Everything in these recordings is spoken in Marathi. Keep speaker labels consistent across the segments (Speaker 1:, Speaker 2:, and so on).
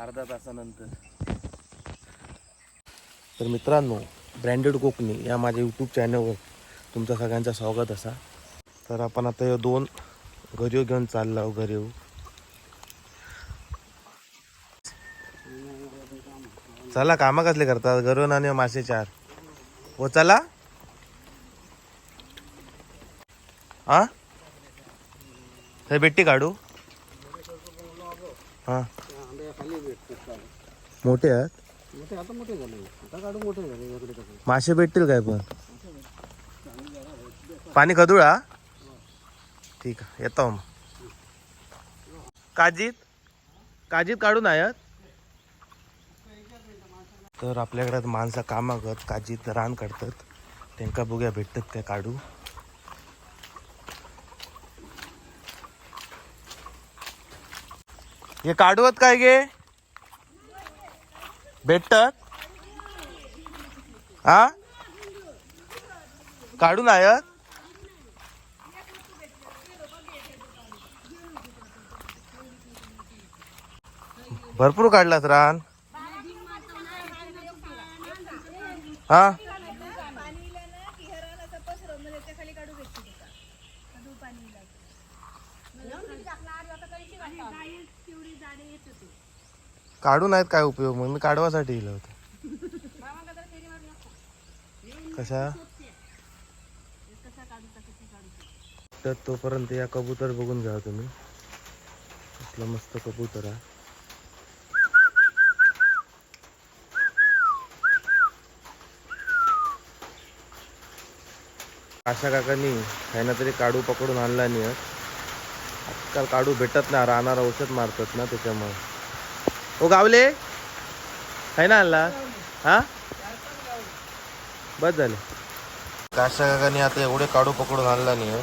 Speaker 1: अर्धा तासानंतर. तर मित्रांनो ब्रँडेड कोकणी या माझ्या यूट्यूब चॅनलवर तुमचं सगळ्यांचं स्वागत असा. तर आपण आता ह्यो दोन घरी घेऊन चाललो आहो घरी चला कामं कसले करतात? घरून आणि मासे चार. हो चला. हा हे बेट्टी काढू. हा. मोठे आहेत?
Speaker 2: मोठे आता मोठे झाले. आता काढू मोठे झाले वेगळे कसं
Speaker 1: मासे भेटतील काय पण? पाणी खदुळा ठीक आहे येतो मग. काजीत? काजीत काढून आहेत तर आपल्याकडे माणसं कामा करत काजीत रान काढतात. त्यांका बघूया भेटतात काय काढू. हे काढूत काय गे? भेटतात हा? काढून आहेत भरपूर काढलात रान. हा? काढून आहेत काय उपयोग? मग मी काढवासाठी गेलो होतो. कशा? तर तोपर्यंत या कबूतर बघून घ्या तुम्ही. असलं मस्त कबूतर आहे. आशा काकांनी ह्यानं तरी काढू पकडून आणला नाही. आजकाल काढू भेटत नाही राहणार औषध मारतात ना त्याच्यामुळे. ओ गावले? आहे ना आणला हा? बस झाले. काशा काकांनी आता एवढे काढू पकडून आणला नाही.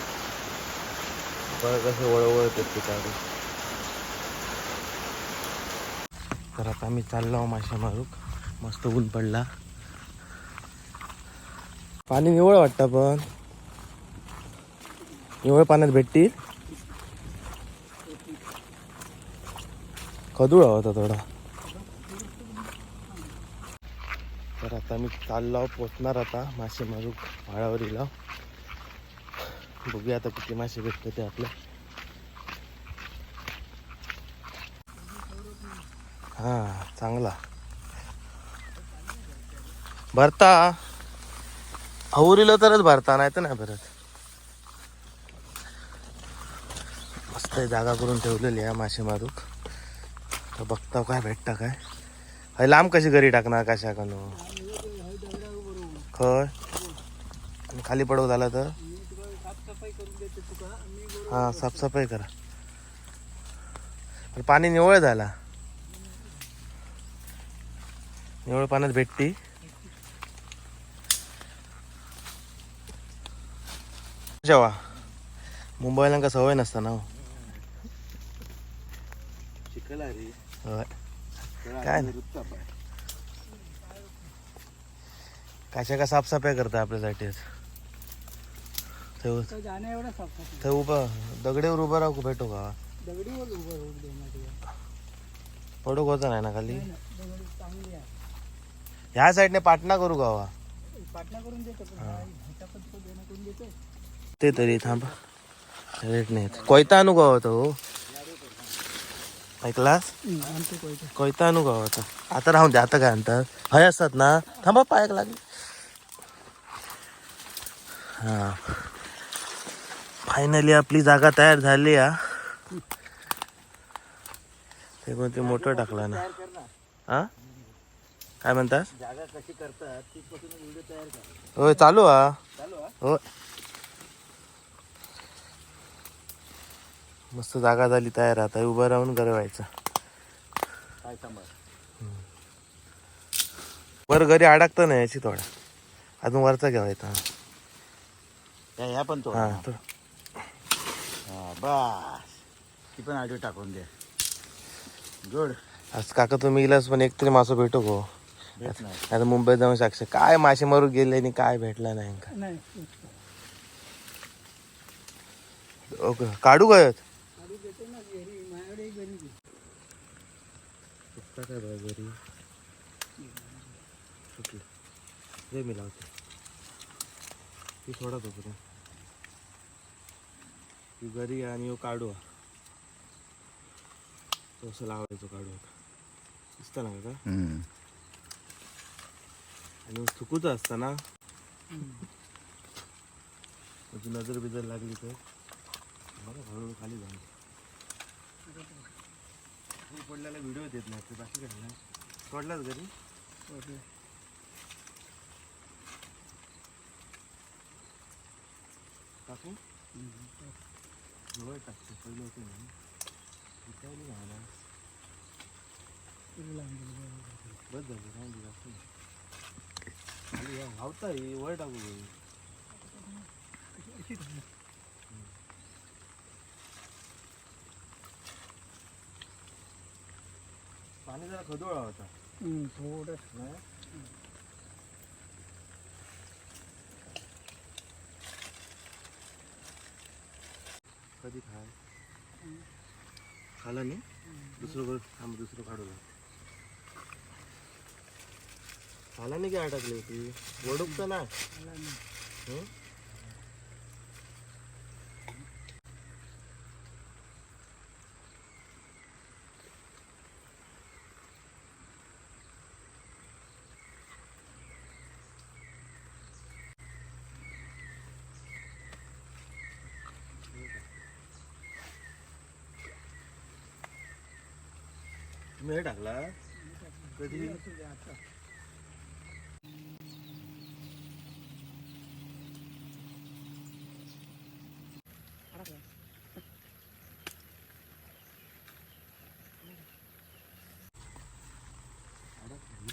Speaker 1: बरं कसे वळवळ ते काढू तर आता आम्ही चाललो माशा मारूक. मस्त ऊन पडला. पाणी निवळ वाटतं पण. निवळ पाण्यात भेटतील? कदुळा होता थोडा. तर आता मी चाललो पोचणार आता मासे मारू भाळावरीला बघूया आता किती मासे भेटते ते आपल्या. हा चांगला. भरता. हवरीला तरच भरता नाही तर नाही भरत. मस्त जागा करून ठेवलेली आहे मासे मारूक. तर बघता काय भेटता काय? हय लांब कशी घरी टाकणार कशा कनो खय आणि खाली पडव झाला तर?
Speaker 2: हां
Speaker 1: हा साफसफाई करा. पण पाणी निवळ झाला. निवळ पाण्यात भेटती. जेव्हा मुंबईला का सवय नसता ना हो.
Speaker 2: रे.
Speaker 1: काय नाही. कशा का साफसफाई करता आपल्यासाठी ठेव. उभं. दगडीवर उभं राहू भेटू का? पडू होता नाही ना खाली? ह्या साईडने पाटणा करू गावा
Speaker 2: पाटणा करून देतो ते
Speaker 1: तरी थांब. रेट नाही कोयता आणू गाव होता हो ऐकलास
Speaker 2: आमचं कोयता.
Speaker 1: गाव होता आता राहून दे आता काय आणतात? हय असतात ना? थांबा पायक लागले हा. फायनली आपली जागा तयार झाली हा. ते कोणते मोठं टाकला ना? हा? काय
Speaker 2: जागा कशी करतात कर.
Speaker 1: होय चालू हा.
Speaker 2: चालू हा.
Speaker 1: मस्त जागा झाली तयार आता. उभं राहून गरवायचं वर घरी अडकतं नाही याची थोडा. अजून वरचा घ्यावायचा
Speaker 2: ह्या पण तो
Speaker 1: हा तो.
Speaker 2: बस. ती पण आडिओ टाकून दे. गुड
Speaker 1: आज काका तुम्ही इलास पण एकतरी मासं भेटू गो. आता मुंबईत जाऊन साक्ष. काय मासे मारू गेले आणि काय भेटला नाही का?
Speaker 2: नाही.
Speaker 1: ओके काढू गयत आता काय बाय घरी? सुटली जे मी लावतो. ती सोडा तो पुढे. ती घरी आणि काढू तो असं लावायचो काढू दिसतं ना का. आणि चुकूचं असतं ना तुझी नजर बिजर लागली तर. हळूहळू खाली जाऊन. तू पडल्याला व्हिडिओ देत नाही बाकी काय नाही. सोडलाच घरी. टाकू? डोळे टाकतो पहिले होते ना. काय नाही घाला बस झालं राहून दे जास्त नाही. खाली या, धावता वर टाकू. अशी खदोळा होता
Speaker 2: थोडं
Speaker 1: नाही कधी खाय खाला नाही दुसरं थांब दुसरं. खाला नाही की अडकली होती वडूक तर ना हं? हे टाकला. कधी?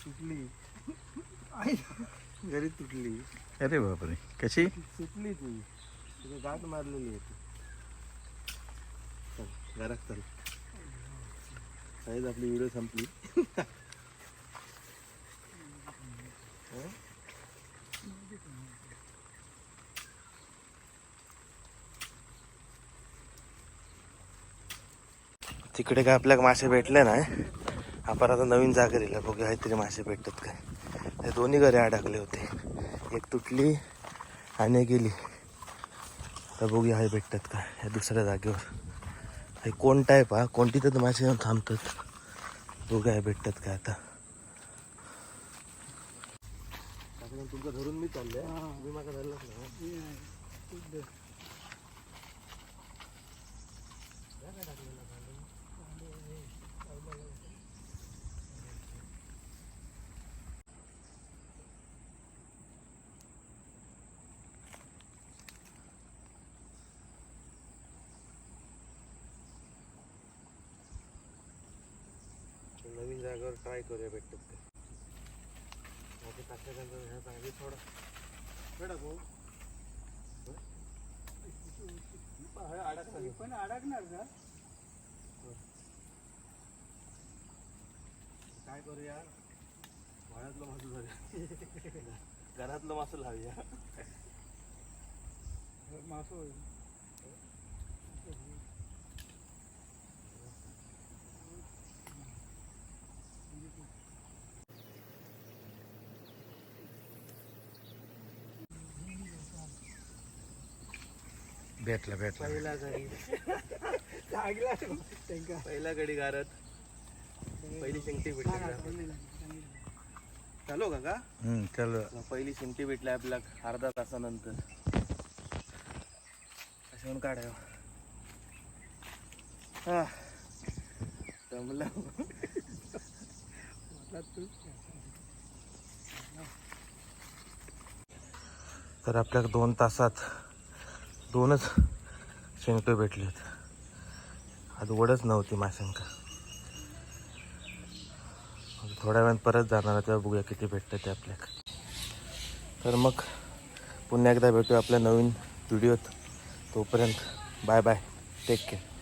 Speaker 1: तुटली घरी तुटली.
Speaker 3: अरे बापरे. कशी?
Speaker 1: सुटली ती. तिथे गाठ मारलेली आहे ती चल घरात चल. साईज आपली व्हिडिओ संपली. तिकडे काय आपल्याला मासे भेटले ना आपण आता नवीन जागा दिला. बघूया काहीतरी मासे भेटतात काय. ते दोन्ही घरे अडकले होते. एक तुटली आणि गेली. आता बघूया हे भेटतात का या दुसऱ्या जागेवर. हे कोण टाईप हा? कोणती तर मासे येऊन थांबतात हे भेटतात काय आता? तुमचं धरून मी चाललंय. तुम्ही माझा धरलाच ना नवीन जागेवर ट्राय करूया भेटतात का माझे टाकल्यानंतर ह्या जागी थोडा बेटा भाऊ.
Speaker 2: पण अडकणार का?
Speaker 1: काय करूया? वाळ्यातलं मासू झालं घरातलं मासू लावूया.
Speaker 2: मासो
Speaker 3: भेटला भेटला.
Speaker 1: पहिला गडी.
Speaker 2: लागला.
Speaker 1: पहिला गडी गारत. पहिली शेंगटी भेटली चालू का का?
Speaker 3: हम्म, चल.
Speaker 1: पहिली शेंगटी भेटली आपल्या अर्धा तासानंतर. असे म्हणून काढाय हा. जमलं. तर आपल्याला दोन तासात दोनच शेंगटे आहेत आज वडच नव्हती माशंका थोड्या वेळात परत जाणार तेव्हा बघूया किती भेटतं ते आपल्याला तर मग पुन्हा एकदा भेटू आपल्या नवीन व्हिडिओत. तोपर्यंत बाय बाय. Take care